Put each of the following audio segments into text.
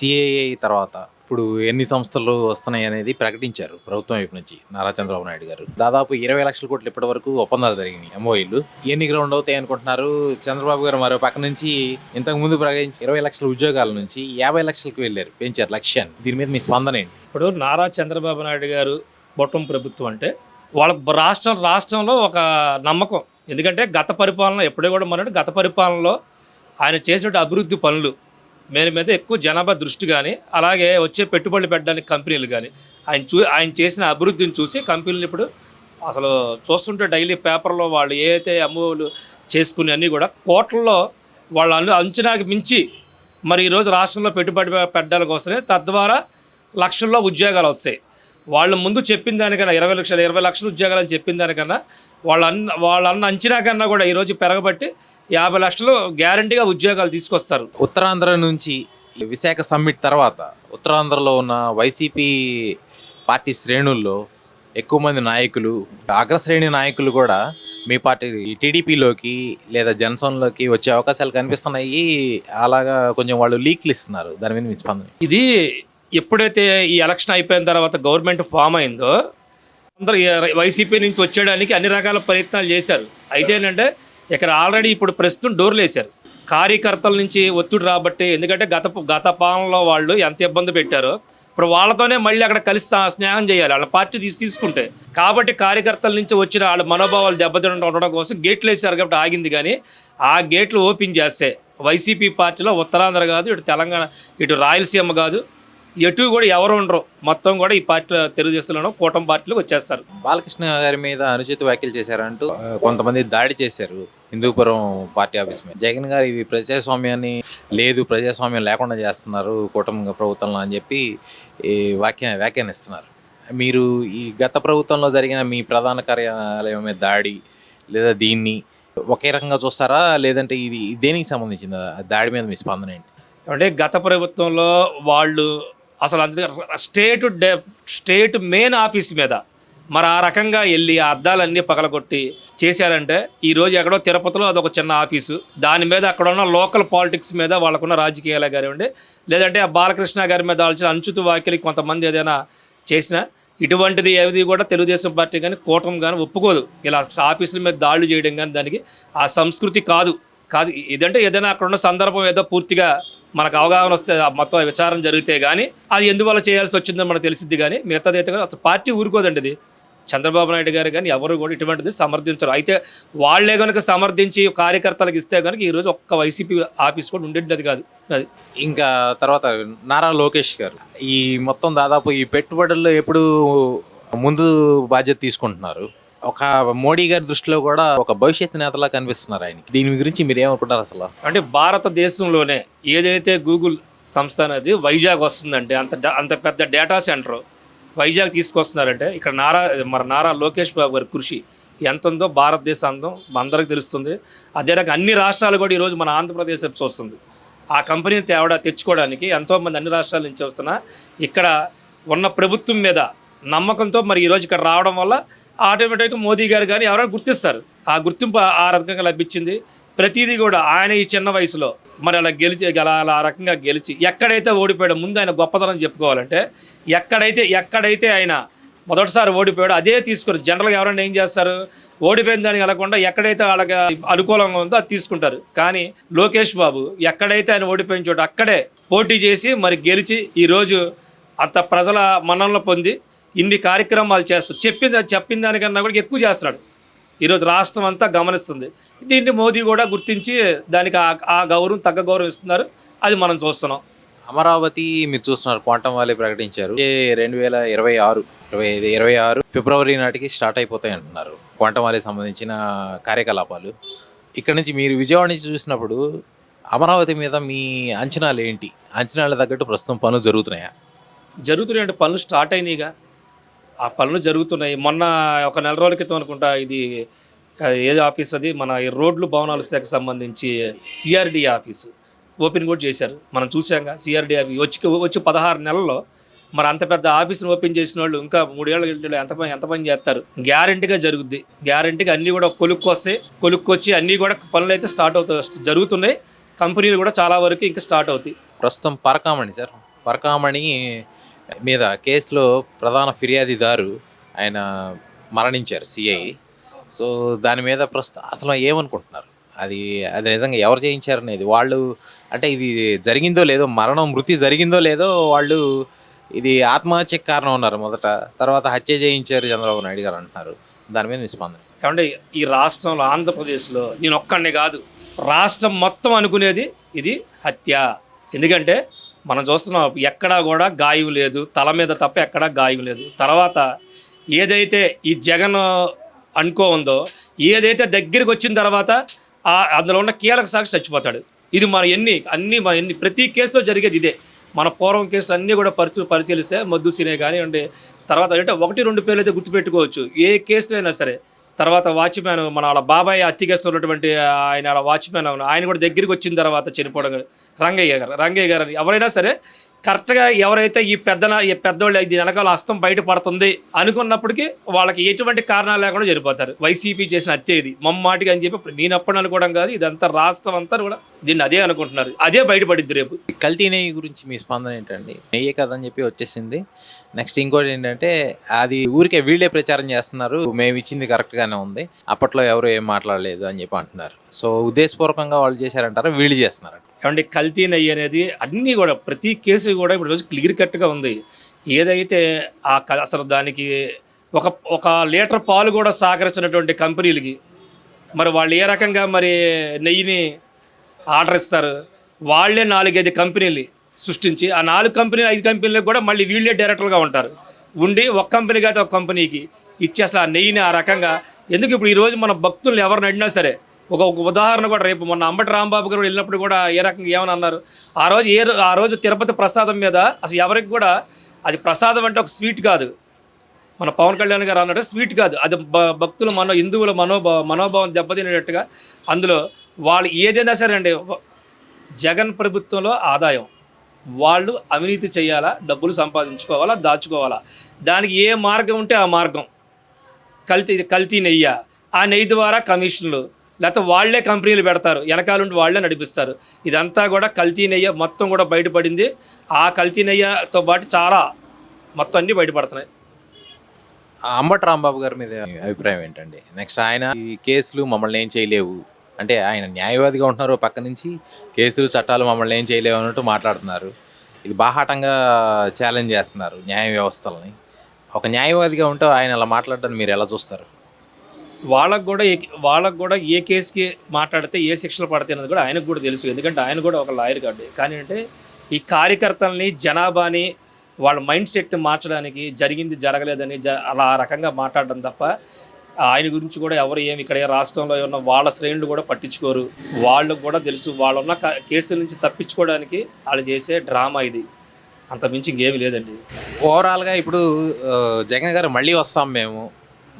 CAA తర్వాత ఇప్పుడు ఎన్ని సంస్థలు వస్తున్నాయి అనేది ప్రకటించారు ప్రభుత్వం వైపు నుంచి నారా చంద్రబాబు నాయుడు గారు. దాదాపు ఇరవై లక్షల కోట్లు ఇప్పటి వరకు ఒప్పందాలు జరిగినాయి ఎంఓఈలు. ఎన్ని గ్రౌండ్ అవుతాయి అనుకుంటున్నారు? చంద్రబాబు గారు మరో పక్క నుంచి ఇంతకు ముందు ప్రకటించి ఇరవై లక్షల ఉద్యోగాల నుంచి యాభై లక్షలకు వెళ్ళారు పెంచారు లక్ష్యాన్ని. దీని మీద మీ స్పందన ఏంటి? ఇప్పుడు నారా చంద్రబాబు నాయుడు గారు బొట్టం ప్రభుత్వం అంటే వాళ్ళ రాష్ట్రం రాష్ట్రంలో ఒక నమ్మకం. ఎందుకంటే గత పరిపాలన ఎప్పుడే కూడా మనం గత పరిపాలనలో ఆయన చేసిన అభివృద్ధి పనులు మేర మీద ఎక్కువ జనాభా దృష్టి కానీ అలాగే వచ్చే పెట్టుబడులు పెట్టడానికి కంపెనీలు కానీ ఆయన చూ ఆయన చేసిన అభివృద్ధిని చూసి కంపెనీలు ఇప్పుడు అసలు చూస్తుంటే డైలీ పేపర్లో వాళ్ళు ఏదైతే అయితే చేసుకుని చేసుకునే అన్నీ కూడా కోట్లలో వాళ్ళ అంచనాకి మించి మరి ఈరోజు రాష్ట్రంలో పెట్టుబడి పెట్టడానికి వస్తున్నాయి తద్వారా లక్షల్లో ఉద్యోగాలు వస్తాయి. వాళ్ళు ముందు చెప్పిన దానికన్నా ఇరవై లక్షలు ఇరవై లక్షల ఉద్యోగాలు అని చెప్పిన దానికన్నా వాళ్ళ అన్న వాళ్ళ అన్న అంచనా కన్నా కూడా ఈరోజు పెరగబట్టి యాభై లక్షలు గ్యారంటీగా ఉద్యోగాలు తీసుకొస్తారు. ఉత్తరాంధ్ర నుంచి విశాఖ సమ్మిట్ తర్వాత ఉత్తరాంధ్రలో ఉన్న వైసీపీ పార్టీ శ్రేణుల్లో ఎక్కువ మంది నాయకులు అగ్రశ్రేణి నాయకులు కూడా మీ పార్టీ టీడీపీలోకి లేదా జనసేనలోకి వచ్చే అవకాశాలు కనిపిస్తున్నాయి. అలాగా కొంచెం వాళ్ళు లీక్లు ఇస్తున్నారు. దాని మీద మీ స్పందన ఇది ఎప్పుడైతే ఈ ఎలక్షన్ అయిపోయిన తర్వాత గవర్నమెంట్ ఫామ్ అయిందో అందరూ వైసీపీ నుంచి వచ్చేయడానికి అన్ని రకాల ప్రయత్నాలు చేశారు. అయితే ఏంటంటే ఇక్కడ ఆల్రెడీ ఇప్పుడు ప్రస్తుతం డోర్లు వేశారు కార్యకర్తల నుంచి ఒత్తిడి రాబట్టి ఎందుకంటే గత గత పాలనలో వాళ్ళు ఎంత ఇబ్బంది పెట్టారో ఇప్పుడు వాళ్ళతోనే మళ్ళీ అక్కడ కలిసి స్నేహం చేయాలి. వాళ్ళ పార్టీ తీసి తీసుకుంటే. కాబట్టి కార్యకర్తల నుంచి వచ్చిన వాళ్ళ మనోభావాలు దెబ్బతినడం ఉండడం కోసం గేట్లు వేశారు కాబట్టి ఆగింది కానీ ఆ గేట్లు ఓపెన్ చేస్తే వైసీపీ పార్టీలో ఉత్తరాంధ్ర కాదు ఇటు తెలంగాణ ఇటు రాయలసీమ కాదు ఎటు కూడా ఎవరు ఉండరు. మొత్తం కూడా ఈ పార్టీ తెలుగుదేశంలోనూ కూటమి పార్టీలకు వచ్చేస్తారు. బాలకృష్ణ గారి మీద అనుచిత వ్యాఖ్యలు చేశారంటూ కొంతమంది దాడి చేశారు హిందూపురం పార్టీ ఆఫీస్ మీద. జగన్ గారు ఇవి ప్రజాస్వామ్యాన్ని లేదు ప్రజాస్వామ్యం లేకుండా చేస్తున్నారు కూటమి ప్రభుత్వంలో అని చెప్పి ఈ వాక్య వ్యాఖ్యానిస్తున్నారు మీరు ఈ గత ప్రభుత్వంలో జరిగిన మీ ప్రధాన కార్యాలయం మీద దాడి లేదా దీన్ని ఒకే రకంగా చూస్తారా? లేదంటే ఇది దేనికి సంబంధించింది? దాడి మీద మీ స్పందన ఏంటి? అంటే గత ప్రభుత్వంలో వాళ్ళు అసలు అందుకే state day state main office మీద మరి ఆ రకంగా వెళ్ళి ఆ అద్దాలన్నీ పగలగొట్టి చేశారంటే ఈ రోజు ఎక్కడో తిరుపతిలో అదొక చిన్న ఆఫీసు. దాని మీద అక్కడ ఉన్న లోకల్ పాలిటిక్స్ మీద వాళ్ళకున్న రాజకీయాలే కానివ్వండి లేదంటే ఆ బాలకృష్ణ గారి మీద వాళ్ళ అనుచిత వాక్యలు కొంతమంది ఏదైనా చేసినా ఇటువంటిది ఏది కూడా తెలుగుదేశం పార్టీ కానీ కూటమి కానీ ఒప్పుకోదు. ఇలా ఆఫీసుల మీద దాడులు చేయడం కానీ దానికి ఆ సంస్కృతి కాదు. కాదు ఏదంటే ఏదైనా అక్కడ ఉన్న సందర్భం ఏదో పూర్తిగా మనకు అవగాహన వస్తే ఆ మొత్తం విచారం జరిగితే కానీ అది ఎందువల్ల చేయాల్సి వచ్చిందో మనకు తెలిసింది కానీ మిగతాది అయితే కానీ అసలు పార్టీ ఊరుకోదండి ఇది. చంద్రబాబు నాయుడు గారు కానీ ఎవరు కూడా ఇటువంటిది సమర్థించరు. అయితే వాళ్ళే కనుక సమర్థించి కార్యకర్తలకు ఇస్తే కనుక ఈరోజు ఒక్క వైసీపీ ఆఫీస్ కూడా ఉండేది కాదు. అది. ఇంకా తర్వాత నారా లోకేష్ గారు ఈ మొత్తం దాదాపు ఈ పెట్టుబడుల్లో ఎప్పుడు ముందు బాధ్యత తీసుకుంటున్నారు. ఒక మోడీ గారి దృష్టిలో కూడా ఒక భవిష్యత్ నేతలా కనిపిస్తున్నారు ఆయన దీని గురించి మీరు ఏమనుకుంటారు అసలు? అంటే భారతదేశంలోనే ఏదైతే గూగుల్ సంస్థ అనేది వైజాగ్ వస్తుందంటే అంత అంత పెద్ద డేటా సెంటర్ వైజాగ్ తీసుకొస్తున్నారంటే ఇక్కడ నారా మరి నారా లోకేష్ బాబు గారి కృషి ఎంత ఉందో భారతదేశ అందం అందరికి తెలుస్తుంది. అదే రకంగా అన్ని రాష్ట్రాలు కూడా ఈరోజు మన ఆంధ్రప్రదేశ్ చూస్తుంది. ఆ కంపెనీని తేవడా తెచ్చుకోవడానికి ఎంతోమంది అన్ని రాష్ట్రాల నుంచి వస్తున్నా ఇక్కడ ఉన్న ప్రభుత్వం మీద నమ్మకంతో మరి ఈరోజు ఇక్కడ రావడం వల్ల ఆటోమేటిక్గా మోదీ గారు కానీ ఎవరైనా గుర్తిస్తారు. ఆ గుర్తింపు ఆ- రకంగా లభించింది. ప్రతిదీ కూడా ఆయన ఈ చిన్న వయసులో మరి అలా గెలిచి అలా అలా ఆ రకంగా గెలిచి ఎక్కడైతే ఓడిపోయాడో ముందు ఆయన గొప్పతనం చెప్పుకోవాలంటే ఎక్కడైతే ఎక్కడైతే ఆయన మొదటిసారి ఓడిపోయాడో అదే తీసుకుని జనరల్గా ఎవరైనా ఏం చేస్తారు? ఓడిపోయిన దానికి వెళ్ళకుండా ఎక్కడైతే వాళ్ళకి అనుకూలంగా ఉందో అది తీసుకుంటారు. కానీ లోకేష్ బాబు ఎక్కడైతే ఆయన ఓడిపోయిన చోట అక్కడే పోటీ చేసి మరి గెలిచి ఈరోజు అంత ప్రజల మన్ననలు పొంది ఇన్ని కార్యక్రమాలు చేస్తూ చెప్పింది చెప్పిన దానికన్నా కూడా ఎక్కువ చేస్తున్నాడు. ఈరోజు రాష్ట్రం అంతా గమనిస్తుంది. దీన్ని మోదీ కూడా గుర్తించి దానికి ఆ- గౌరవం తగ్గ గౌరవం ఇస్తున్నారు. అది మనం చూస్తున్నాం. అమరావతి మీరు చూస్తున్నారు క్వాంటమ్ వ్యాలీ ప్రకటించారు. రెండు వేల ఇరవై ఆరు ఇరవై ఐదు ఇరవై ఆరు ఫిబ్రవరి నాటికి స్టార్ట్ అయిపోతాయి అంటున్నారు క్వాంటమ్ వ్యాలీ సంబంధించిన కార్యకలాపాలు. ఇక్కడ నుంచి మీరు విజయవాడ నుంచి చూసినప్పుడు అమరావతి మీద మీ అంచనాలు ఏంటి? అంచనాల తగ్గట్టు ప్రస్తుతం పనులు జరుగుతున్నాయా? జరుగుతున్నాయి పనులు స్టార్ట్ అయినాయిగా. ఆ పనులు జరుగుతున్నాయి. మొన్న ఒక నెల రోజుల క్రితం అనుకుంటా ఇది ఏ ఆఫీస్ అది మన ఈ రోడ్లు భవనాల శాఖకు సంబంధించి సిఆర్డి ఆఫీసు ఓపెన్ కూడా చేశారు. మనం చూసాంగా సిఆర్డి ఆఫీస్. వచ్చి వచ్చి పదహారు నెలల్లో మరి అంత పెద్ద ఆఫీస్ని ఓపెన్ చేసిన వాళ్ళు ఇంకా మూడేళ్ళ ఎంత పని ఎంత పని చేస్తారు? గ్యారంటీగా జరుగుద్ది. గ్యారంటీగా అన్నీ కూడా కొలుక్కు వస్తాయి. కొలుక్కు వచ్చి అన్నీ కూడా పనులు అయితే స్టార్ట్ అవుతాయి జరుగుతున్నాయి. కంపెనీలు కూడా చాలా వరకు ఇంకా స్టార్ట్ అవుతాయి. ప్రస్తుతం పరకామణి సార్. పరకామణి మీద కేసులో ప్రధాన ఫిర్యాదిదారు ఆయన మరణించారు సిఐ సో దాని మీద ప్రస్తుతం అసలు ఏమనుకుంటున్నారు? అది అది నిజంగా ఎవరు చేయించారు అనేది? వాళ్ళు అంటే ఇది జరిగిందో లేదో మరణం మృతి జరిగిందో లేదో వాళ్ళు ఇది ఆత్మహత్యకు కారణం ఉన్నారు మొదట. తర్వాత హత్య చేయించారు చంద్రబాబు నాయుడు గారు అంటున్నారు. దాని మీద మీ స్పందన ఏమంటే ఈ రాష్ట్రంలో ఆంధ్రప్రదేశ్లో నేను ఒక్కడిని కాదు రాష్ట్రం మొత్తం అనుకునేది ఇది హత్య. ఎందుకంటే మనం చూస్తున్నాం ఎక్కడా కూడా గాయం లేదు. తల మీద తప్ప ఎక్కడా గాయం లేదు. తర్వాత ఏదైతే ఈ జగన్ అనుకో ఉందో ఏదైతే దగ్గరికి వచ్చిన తర్వాత ఆ అందులో ఉన్న కీలక సాక్షి చచ్చిపోతాడు. ఇది మన ఎన్ని అన్ని మన ఎన్ని ప్రతి కేసులో జరిగేది ఇదే. మన పూర్వం కేసులు అన్నీ కూడా పరిశీ పరిశీలిస్తే మద్దు సినే కానివ్వండి తర్వాత అంటే ఒకటి రెండు పేర్లు అయితే గుర్తుపెట్టుకోవచ్చు. ఏ కేసులో అయినా సరే. తర్వాత వాచ్మ్యాన్ మన వాళ్ళ బాబాయ్ అత్తికేస్తున్నటువంటి ఉన్నటువంటి ఆయన వాళ్ళ వాచ్మ్యాన్ అవును ఆయన కూడా దగ్గరికి వచ్చిన తర్వాత చనిపోవడం. రంగయ్య గారు రంగయ్య గారు ఎవరైనా సరే కరెక్ట్గా ఎవరైతే ఈ పెద్దన ఈ పెద్దోళ్ళు దీని వెనకాల హస్తం బయటపడుతుంది అనుకున్నప్పటికీ వాళ్ళకి ఎటువంటి కారణాలు లేకుండా చనిపోతారు వైసీపీ చేసిన హత్య ఇది. మమ్మాటికి అని చెప్పి ఇప్పుడు నేను అప్పుడు అనుకోవడం కాదు ఇదంతా రాష్ట్రం అంతా కూడా దీన్ని అదే అనుకుంటున్నారు. అదే బయటపడిద్ది రేపు. కల్తీ నెయ్యి గురించి మీ స్పందన ఏంటండి? నెయ్యే కదని చెప్పి వచ్చేసింది. నెక్స్ట్ ఇంకోటి ఏంటంటే అది ఊరికే వీళ్ళే ప్రచారం చేస్తున్నారు. మేము ఇచ్చింది కరెక్ట్గానే ఉంది. అప్పట్లో ఎవరు ఏం మాట్లాడలేదు అని చెప్పి అంటున్నారు. సో ఉద్దేశపూర్వకంగా వాళ్ళు చేశారంటారా? వీళ్ళు చేస్తున్నారు? ఏమంటే కల్తీ నెయ్యి అనేది అన్నీ కూడా ప్రతి కేసు కూడా ఇప్పుడు రోజు క్లియర్ కట్గా ఉంది. ఏదైతే ఆ క- అసలు దానికి ఒక ఒక లీటర్ పాలు కూడా సహకరించినటువంటి కంపెనీలకి మరి వాళ్ళు ఏ రకంగా మరి నెయ్యిని ఆర్డర్ ఇస్తారు? వాళ్ళే నాలుగైదు కంపెనీలు సృష్టించి ఆ నాలుగు కంపెనీ ఐదు కంపెనీలకు కూడా మళ్ళీ వీళ్ళే డైరెక్టర్గా ఉంటారు. ఉండి ఒక కంపెనీకి అయితే ఒక కంపెనీకి ఇచ్చి అసలు ఆ నెయ్యిని ఆ రకంగా. ఎందుకు ఇప్పుడు ఈరోజు మన భక్తులు ఎవరిని అడినా సరే ఒక ఉదాహరణ కూడా రేపు మొన్న అంబటి రాంబాబు గారు వెళ్ళినప్పుడు కూడా ఏ రకంగా ఏమని అన్నారు? ఆ రోజు ఏ ఆ రోజు తిరుపతి ప్రసాదం మీద అసలు ఎవరికి కూడా అది ప్రసాదం అంటే ఒక స్వీట్ కాదు. మన పవన్ కళ్యాణ్ గారు అన్నట్టు స్వీట్ కాదు. అది భక్తులు భక్తుల మనో హిందువుల మనోభావ మనోభావం దెబ్బతినేటట్టుగా అందులో వాళ్ళు ఏదైనా సరే అండి జగన్ ప్రభుత్వంలో ఆదాయం. వాళ్ళు అవినీతి చేయాలా డబ్బులు సంపాదించుకోవాలా దాచుకోవాలా? దానికి ఏ మార్గం ఉంటే ఆ మార్గం. కల్తీ కల్తీ నెయ్య. ఆ నెయ్యి ద్వారా కమిషన్లు లేకపోతే వాళ్ళే కంపెనీలు పెడతారు. వెనకాలండి వాళ్ళే నడిపిస్తారు. ఇదంతా కూడా కల్తీ నెయ్య మొత్తం కూడా బయటపడింది. ఆ కల్తీ నెయ్యతో పాటు చాలా మొత్తం అన్నీ బయటపడుతున్నాయి. ఆ అంబటి రాంబాబు గారి మీద అభిప్రాయం ఏంటండి? నెక్స్ట్ ఆయన ఈ కేసులు మమ్మల్ని ఏం చేయలేవు. అంటే ఆయన న్యాయవాదిగా ఉంటున్నారు పక్క నుంచి కేసులు చట్టాలు మమ్మల్ని ఏం చేయలేవు అన్నట్టు మాట్లాడుతున్నారు. ఇది బాహాటంగా ఛాలెంజ్ చేస్తున్నారు న్యాయ వ్యవస్థలని. ఒక న్యాయవాదిగా ఉంటే ఆయన అలా మాట్లాడడానికి మీరు ఎలా చూస్తారు? వాళ్ళకు కూడా ఏ వాళ్ళకు కూడా ఏ కేసుకి మాట్లాడితే ఏ శిక్షలు పడతాయి అన్నది కూడా ఆయనకు కూడా తెలుసు. ఎందుకంటే ఆయన కూడా ఒక లాయర్ కాదు కానీ అంటే ఈ కార్యకర్తల్ని జనాభాని వాళ్ళ మైండ్ సెట్ మార్చడానికి జరిగింది జరగలేదని జ అలా ఆ రకంగా మాట్లాడడం తప్ప ఆయన గురించి కూడా ఎవరు ఏమి ఇక్కడ ఏ రాష్ట్రంలో ఉన్న వాళ్ళ శ్రేణులు కూడా పట్టించుకోరు. వాళ్ళకు కూడా తెలుసు. వాళ్ళున్న ఉన్న కేసుల నుంచి తప్పించుకోవడానికి వాళ్ళు చేసే డ్రామా ఇది. అంత మించి ఇంకేమీ లేదండి. ఓవరాల్గా ఇప్పుడు జగన్ గారు మళ్ళీ వస్తాం మేము.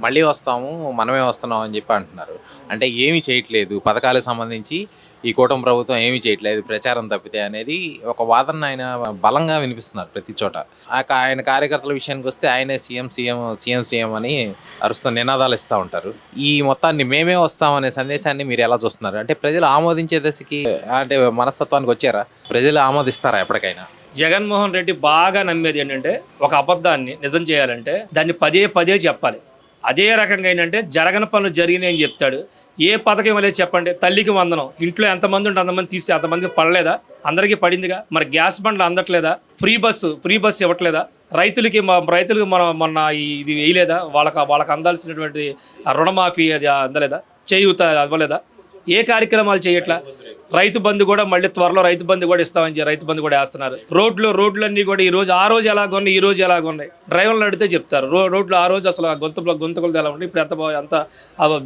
మళ్ళీ వస్తాము మనమే వస్తున్నాం అని చెప్పి అంటున్నారు. అంటే ఏమీ చేయట్లేదు. పథకాలకు సంబంధించి ఈ కూటమి ప్రభుత్వం ఏమీ చేయట్లేదు. ప్రచారం తప్పితే అనేది ఒక వాదన ఆయన బలంగా వినిపిస్తున్నారు ప్రతి చోట. ఆ ఆయన కార్యకర్తల విషయానికి వస్తే ఆయనే సీఎం సీఎం సీఎం సీఎం అని అరుస్తూ నినాదాలు ఇస్తూ ఉంటారు. ఈ మొత్తాన్ని మేమే వస్తామనే సందేశాన్ని మీరు ఎలా చూస్తున్నారు? అంటే ప్రజలు ఆమోదించే దశకి అంటే మనస్తత్వానికి వచ్చారా? ప్రజలు ఆమోదిస్తారా ఎప్పటికైనా? జగన్మోహన్ రెడ్డి బాగా నమ్మేది ఏంటంటే ఒక అబద్ధాన్ని నిజం చేయాలంటే దాన్ని పదే పదే చెప్పాలి. అదే రకంగా ఏంటంటే జరగని పనులు జరిగినాయని చెప్తాడు. ఏ పథకం ఇవ్వలేదు చెప్పండి. తల్లికి వందనం. ఇంట్లో ఎంతమంది ఉంటే అంతమంది తీసి అంతమందికి పడలేదా? అందరికీ పడిందిగా. మరి గ్యాస్ బండ్లు అందట్లేదా? ఫ్రీ బస్సు ఫ్రీ బస్సు ఇవ్వట్లేదా? రైతులకి రైతులకు మనం మొన్న ఇది వేయలేదా? వాళ్ళకి వాళ్ళకి అందాల్సినటువంటి రుణమాఫీ అది అందలేదా? చేయూత అవ్వలేదా? ఏ కార్యక్రమాలు చేయట్లా? రైతు బంధు కూడా మళ్ళీ త్వరలో రైతు బంధు కూడా ఇస్తామని చెప్పి రైతు బంధు కూడా వేస్తున్నారు. రోడ్లు రోడ్లన్నీ కూడా ఈ రోజు ఆ రోజు ఎలా ఉన్నాయి ఈ రోజు ఎలాగున్నాయి డ్రైవర్లు అడిగితే చెప్తారు. రో రోడ్లు ఆ రోజు అసలు గొంతులు గొంతుకులు ఎలా ఉన్నాయి ఇప్పుడు ఎంత బా ఎంత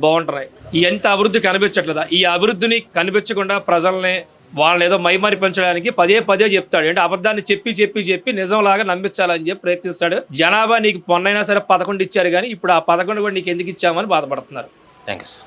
బాగుంటున్నాయి. ఎంత అభివృద్ధి కనిపించట్లేదా? ఈ అభివృద్ధిని కనిపించకుండా ప్రజల్ని వాళ్ళని ఏదో మైమారి పెంచడానికి పదే పదే చెప్తాడు. అంటే అబద్ధాన్ని చెప్పి చెప్పి చెప్పి నిజంలాగా నమ్మించాలని చెప్పి ప్రయత్నిస్తాడు. జనాభా నీకు పొన్నైనా సరే పదకొండు ఇచ్చారు కానీ ఇప్పుడు ఆ పదకొండు కూడా నీకు ఎందుకు ఇచ్చామని బాధపడుతున్నారు. Thank you sir.